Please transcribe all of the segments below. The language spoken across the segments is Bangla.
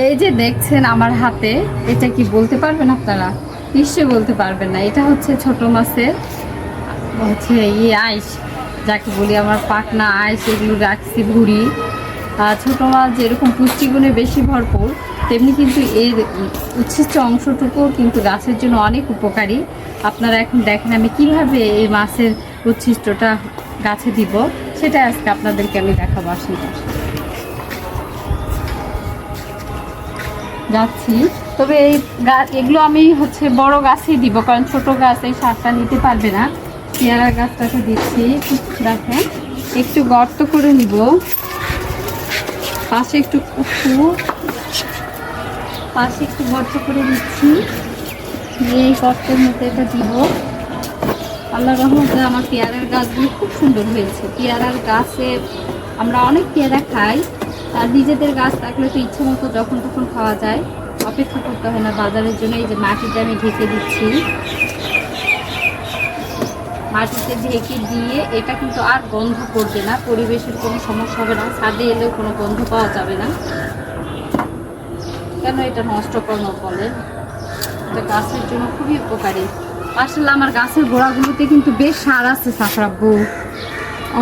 এই যে দেখছেন আমার হাতে, এটা কি বলতে পারবেন আপনারা? নিশ্চয়ই বলতে পারবেন না। এটা হচ্ছে ছোট মাছের, হচ্ছে ইয়ে আইস, যাকে বলি আমার পাকনা আইস, এগুলো রাখছি ভুড়ি। আর ছোটো মাছ যেরকম পুষ্টিগুণে বেশি ভরপুর, তেমনি কিন্তু এর উচ্ছিষ্ট অংশটুকুও কিন্তু গাছের জন্য অনেক উপকারী। আপনারা এখন দেখেন আমি কীভাবে এই মাছের উচ্ছিষ্টটা গাছে দিব, সেটা আজকে আপনাদেরকে আমি দেখাবো আসেন যাচ্ছি। তবে এই এগুলো আমি হচ্ছে বড় গাছই দিব, কারণ ছোট গাছ এই সারটা নিতে পারবে না। পেয়ারা গাছটাকে দিচ্ছি, দেখেন। একটু গর্ত করে নিব। পাশে একটু উঁচু পাশে একটু গর্ত করে দিচ্ছি। দিয়ে এই গর্তের মধ্যে এটা দিব। আল্লাহ রহমতে আমার পেয়ারার গাছগুলো খুব সুন্দর হয়েছে। পেয়ারার গাছে আমরা অনেক পেয়ারা খাই। আর নিজেদের গাছ থাকলে তো ইচ্ছে মতো যখন তখন খাওয়া যায়। অপেক্ষা করতে হয় না বাজারের জন্য, এই যে মাটিতে আমি ঢেকে দিচ্ছি। মাটিতে ঢেকে দিয়ে এটা কিন্তু আর গন্ধ করবে না, পরিবেশের কোনো সমস্যা হবে না, ছাদে এলেও কোনো গন্ধ পাওয়া যাবে না। কেন এটা নষ্ট কর্ম বলে এটা গাছের জন্য খুবই উপকারী। আসলে আমার গাছের গোড়াগুলোতে কিন্তু বেশ সার আছে সাফরাব্বু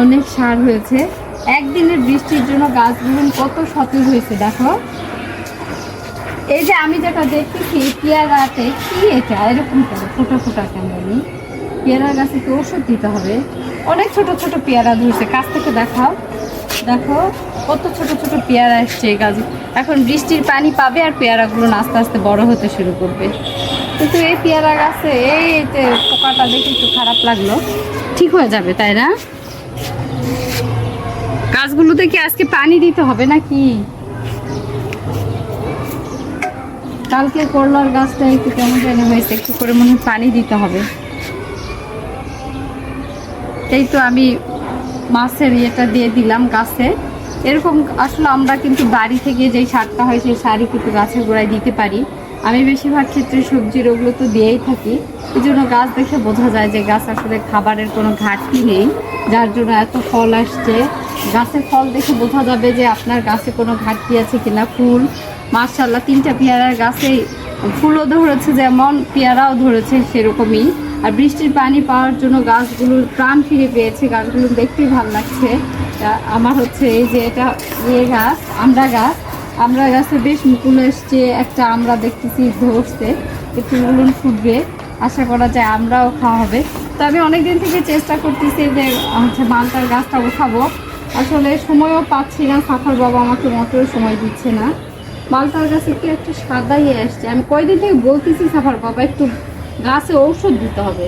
অনেক সার হয়েছে। একদিনের বৃষ্টির জন্য গাছগুলো কত সতেজ হয়েছে, দেখো। এই যে আমি যেটা দেখতেছি পেয়ারাতে কি এটা? এরকম করে ফোটা ফোটা কেন জানি? পেয়ারা গাছে তো ওষুধ দিতে হবে। অনেক ছোট ছোট পেয়ারা ধরছে। কাছ থেকে দেখাও। দেখো, কত ছোট ছোট পেয়ারা এসছে এই গাছ। এখন বৃষ্টির পানি পাবে আর পেয়ারাগুলো আস্তে আস্তে বড় হতে শুরু করবে। কিন্তু এই পেয়ারা গাছে, এই পোকাটা দেখে একটু খারাপ লাগল। ঠিক হয়ে যাবে, তাই না? গাছগুলোতে কি আজকে পানি দিতে হবে নাকি? কালকে করলার গাছটা একটু কেমন জানি হয়েছে, একটু করে মনে পানি দিতে হবে। এই তো আমি মাছের ইয়েটা দিয়ে দিলাম গাছে। এরকম আসলে আমরা কিন্তু বাড়ি থেকে যেই সারটা হয় সেই সারই কিন্তু গাছের গোড়ায় দিতে পারি। আমি বেশিরভাগ ক্ষেত্রে সবজির ওগুলো তো দিয়েই থাকি। এই জন্য গাছ দেখে বোঝা যায় যে গাছ আসলে খাবারের কোনো ঘাটতি নেই, যার জন্য এত ফল আসছে। গাছের ফল দেখে বোঝা যাবে যে আপনার গাছে কোনো ঘাটতি আছে কিনা। ফুল মার্শাল্লাহ তিনটা পেয়ারার গাছে ফুলও ধরেছে যেমন, পেয়ারাও ধরেছে সেরকমই। আর বৃষ্টির পানি পাওয়ার জন্য গাছগুলোর প্রাণ ফিরে পেয়েছে, গাছগুলো দেখতেই ভালো লাগছে। আমার হচ্ছে এই যে এটা ইয়ে গাছ, আমরা গাছ, আমরা গাছে বেশ মুকুল এসছে, একটা আমরা দেখতেছি ধরছে, একটু ফুলগুলো ফুটবে, আশা করা যায় আমরাও খাওয়া হবে। তো আমি অনেকদিন থেকে চেষ্টা করতেছি যে, হচ্ছে মালটার গাছটা উঠাবো। আসলে সময়ও পাচ্ছি না। সাফার বাবা আমাকে মোটেও সময় দিচ্ছে না। মালটার গাছে কি একটু সাদাই আসছে আমি কয়দিন থেকে বলতেছি সাফার বাবা, একটু গাছে ঔষধ দিতে হবে।